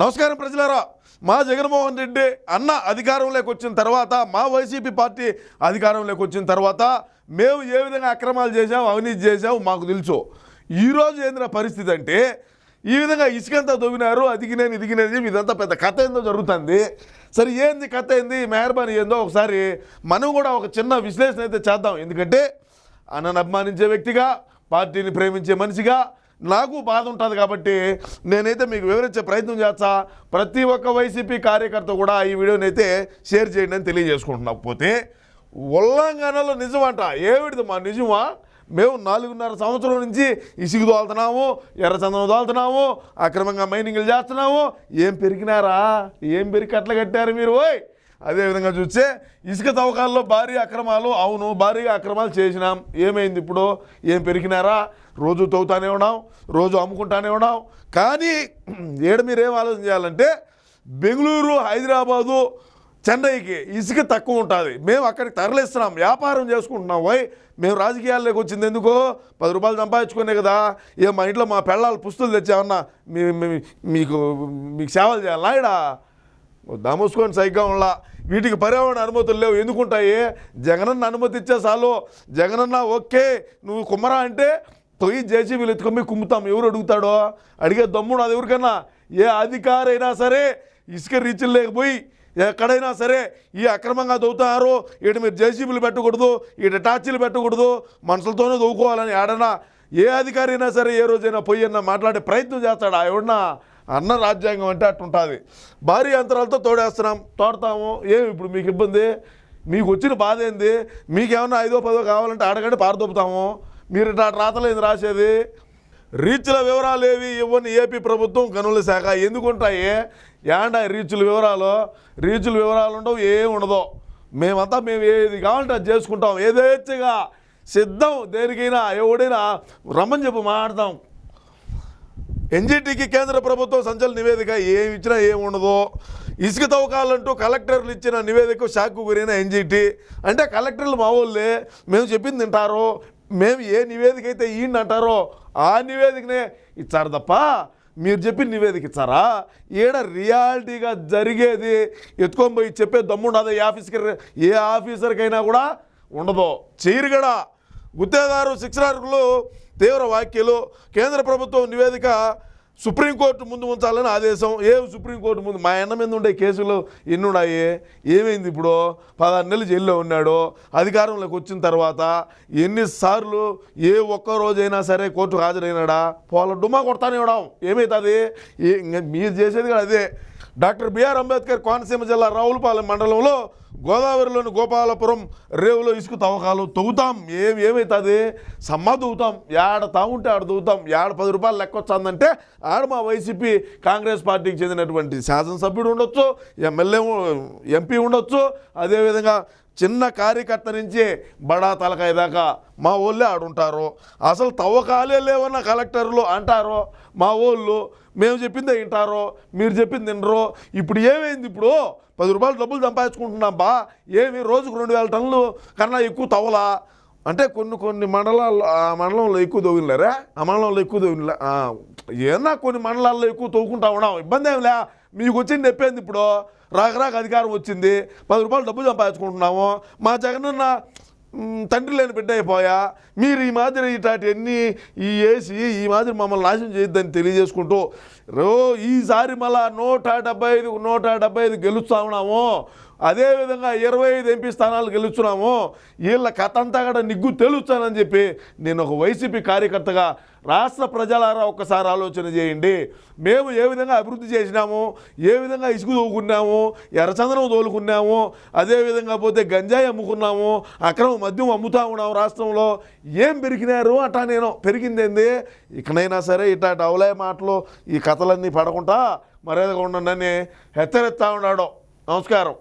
నమస్కారం ప్రజలారా. మా జగన్మోహన్ రెడ్డి అన్న అధికారంలోకి వచ్చిన తర్వాత మా వైసీపీ పార్టీ అధికారంలోకి వచ్చిన తర్వాత మేము ఏ విధంగా అక్రమాలు చేసాము అవినీతి చేసాము మాకు తెలుసు. ఈరోజు ఏందిన పరిస్థితి అంటే ఈ విధంగా ఇసుకంతా దొవినారు అదిగినేది ఇదిగినేది ఇదంతా పెద్ద కథ ఏందో జరుగుతుంది. సరే ఏంది కథ ఏంది మెహర్బానీ ఏందో ఒకసారి మనం కూడా ఒక చిన్న విశ్లేషణ అయితే చేద్దాం. ఎందుకంటే అన్నను అభిమానించే వ్యక్తిగా పార్టీని ప్రేమించే మనిషిగా నాకు బాధ ఉంటుంది కాబట్టి నేనైతే మీకు వివరించే ప్రయత్నం చేస్తా. ప్రతి ఒక్క వైసీపీ కార్యకర్త కూడా ఈ వీడియోని అయితే షేర్ చేయండి అని తెలియజేసుకుంటున్నా. పోతే ఉల్లంఘనలో నిజమంట. ఏమిటిది మా నిజమా? మేము నాలుగున్నర సంవత్సరం నుంచి ఇసుగు దోలుతున్నాము ఎర్రచందనం దోలుతున్నాము అక్రమంగా మైనింగ్లు చేస్తున్నాము. ఏం పెరిగినారా? ఏం పెరిగి కట్టలు కట్టారు మీరు? ఓయ్! అదేవిధంగా చూస్తే ఇసుక తవ్వకాల్లో భారీ అక్రమాలు అవును భారీగా అక్రమాలు చేసినాం. ఏమైంది ఇప్పుడు? ఏం పెరిగినారా? రోజు తవ్వుతానే ఉన్నాం రోజు అమ్ముకుంటానే ఉన్నాం. కానీ ఏడు మీరు ఏం ఆలోచన చేయాలంటే బెంగళూరు హైదరాబాదు చెన్నైకి ఇసుక తక్కువ ఉంటుంది. మేము అక్కడికి తరలిస్తున్నాం వ్యాపారం చేసుకుంటున్నాం. వై మేము రాజకీయాల్లోకి వచ్చింది ఎందుకు? పది రూపాయలు సంపాదించుకునే కదా. ఏ మా ఇంట్లో మా పెళ్ళాలు పుస్తులు తెచ్చామన్నా మీ మీకు మీకు సేవలు చేయాలి నాయడా దమోసుకొని సైగ్గా ఉండా వీటికి పర్యావరణ అనుమతులు లేవు. ఎందుకుంటాయి? జగనన్న అనుమతి ఇచ్చే చాలు జగనన్న ఓకే నువ్వు కుమ్మరా అంటే పోయి జేసీబీలు ఎత్తుకొని కుమ్ముతాం. ఎవరు అడుగుతాడో? అడిగే దమ్ముడు అది ఎవరికన్నా? ఏ అధికారైనా సరే ఇసుక రీచ్లు లేకపోయి ఎక్కడైనా సరే ఈ అక్రమంగా దవ్వుతున్నారు ఇటు మీరు జేసీబీలు పెట్టకూడదు ఇటు టార్చీలు పెట్టకూడదు మనుషులతోనే దవ్వుకోవాలని ఆడనా ఏ అధికారి అయినా సరే ఏ రోజైనా పోయి అన్న మాట్లాడే ప్రయత్నం చేస్తాడు? ఆ ఎవడన్నా అన్న రాజ్యాంగం అంటే అట్టుంటుంది. భారీ అంతరాలతో తోడేస్తున్నాం. తోడతాము. ఏమి ఇప్పుడు మీకు ఇబ్బంది? మీకు వచ్చిన బాధ ఏంది? మీకేమన్నా ఐదో పదో కావాలంటే అడగండి పారదొప్పుతాము మీరు ఇట్లా రాతలు రాసేది? రీచ్ల వివరాలు ఏవి? ఇవ్వని ఏపీ ప్రభుత్వం గనుల శాఖ. ఎందుకుంటాయి యాండా రీచ్ల వివరాలు? రీచ్ల వివరాలు ఉండవు ఏం ఉండదు. మేమంతా మేము ఏది కావాలంటే అది చేసుకుంటాం. ఏదేచ్ఛగా సిద్ధం దేనికైనా ఎవడైనా రమ్మని చెప్పి మాట్లాడతాం. ఎన్జిటికి కేంద్ర ప్రభుత్వం సంచలన నివేదిక ఏమి ఇచ్చినా ఏమి ఇసుక తవ్వకాలంటూ కలెక్టర్లు ఇచ్చిన నివేదిక షాక్కు గురైన ఎన్జిటి. అంటే కలెక్టర్లు మా వాళ్ళే మేము చెప్పింది తింటారు మేము ఏ నివేదిక అయితే ఈయన అంటారో ఆ నివేదికనే ఇచ్చారు తప్ప మీరు చెప్పిన నివేదిక ఇచ్చారా? ఈడ రియాలిటీగా జరిగేది ఎత్తుకొని పోయి చెప్పే దమ్ముండదు ఏ ఆఫీస్కి ఏ ఆఫీసర్కైనా కూడా ఉండదు. చీరుగడ గుత్తేదారు శిక్షణార్కులు తీవ్ర వ్యాఖ్యలు కేంద్ర ప్రభుత్వం నివేదిక సుప్రీంకోర్టు ముందు ఉంచాలని ఆదేశం. ఏం సుప్రీంకోర్టు ముందు? మా అన్న మీద ఉండే కేసులు ఎన్ని ఉన్నాయి ఏమైంది ఇప్పుడు? పదహారు నెలలు జైల్లో ఉన్నాడు. అధికారంలోకి వచ్చిన తర్వాత ఎన్నిసార్లు ఏ ఒక్క రోజైనా సరే కోర్టుకు హాజరైనాడా? పోల డుమ్మా కొడతానే ఇవ్వడం ఏమవుతుంది ఏ- మీరు చేసేది కూడా అదే. డాక్టర్ బిఆర్ అంబేద్కర్ కోనసీమ జిల్లా రావులపాలెం మండలంలో గోదావరిలోని గోపాలపురం రేవులో ఇసుక తవ్వకాలు తవ్వుతాం. ఏం ఏమవుతుంది సమ్మ తవ్వుతాం. ఏడ తాగుంటే ఆడ తవ్వుతాం. ఏడ పది రూపాయలు లెక్క వచ్చిందంటే ఆడ మా వైసీపీ కాంగ్రెస్ పార్టీకి చెందినటువంటి శాసనసభ్యుడు ఉండొచ్చు ఎమ్మెల్యే ఎంపీ ఉండొచ్చు. అదేవిధంగా చిన్న కార్యకర్త నుంచి బడా తలకాయ దాకా మా వాళ్ళే ఆడుంటారు. అసలు తవ్వకాలే లేవన్న కలెక్టర్లు అంటారు. మా వాళ్ళు మేము చెప్పిందే వింటారో. మీరు చెప్పింది తినరో ఇప్పుడు ఏమైంది ఇప్పుడు? పది రూపాయలు డబ్బులు సంపాదించుకుంటున్నాం బా. ఏమి రోజుకు రెండు వేల టన్నులు కన్నా ఎక్కువ తవ్వలా? అంటే కొన్ని కొన్ని మండలాల్లో ఆ మండలంలో ఎక్కువ తవ్వినలేరా? ఆ మండలంలో ఎక్కువ తవ్వినలే ఏమన్నా కొన్ని మండలాల్లో ఎక్కువ తవ్వుకుంటా ఉన్నాం. ఇబ్బంది ఏం లే. మీకు వచ్చింది చెప్పేది ఇప్పుడు. రాకరాక అధికారం వచ్చింది. పది రూపాయలు డబ్బులు సంపాదించుకుంటున్నాము. మా జగనన్న తండ్రి లేని బిడ్డ అయిపోయా. మీరు ఈ మాదిరి ఇటాటివన్నీ ఈ వేసి ఈ మాదిరి మమ్మల్ని నాశనం చేయొద్దని తెలియజేసుకుంటూ రో ఈసారి మళ్ళా నూట డెబ్బై ఐదు నూట డెబ్బై ఐదు గెలుస్తా ఉన్నాము. అదేవిధంగా ఇరవై ఐదు ఎంపీ స్థానాలు గెలుచున్నాము. వీళ్ళ కథ అంతా కూడా నిగ్గు తెలుస్తానని చెప్పి నేను ఒక వైసీపీ కార్యకర్తగా రాష్ట్ర ప్రజలారా ఒక్కసారి ఆలోచన చేయండి. మేము ఏ విధంగా అభివృద్ధి చేసినాము ఏ విధంగా ఇసుక తోలుకున్నాము ఎర్రచందనం తోలుకున్నాము అదేవిధంగా పోతే గంజాయి అమ్ముకున్నాము అక్రమ మద్యం అమ్ముతా ఉన్నాము రాష్ట్రంలో. ఏం పెరిగినారు అట్టా నేను పెరిగిందేంది? ఇకనైనా సరే ఇట్లాంటి అవలయ మాటలు ఈ కథలన్నీ పడకుండా మర్యాదగా ఉండండి హెచ్చరిస్తా ఉన్నాడు. నమస్కారం.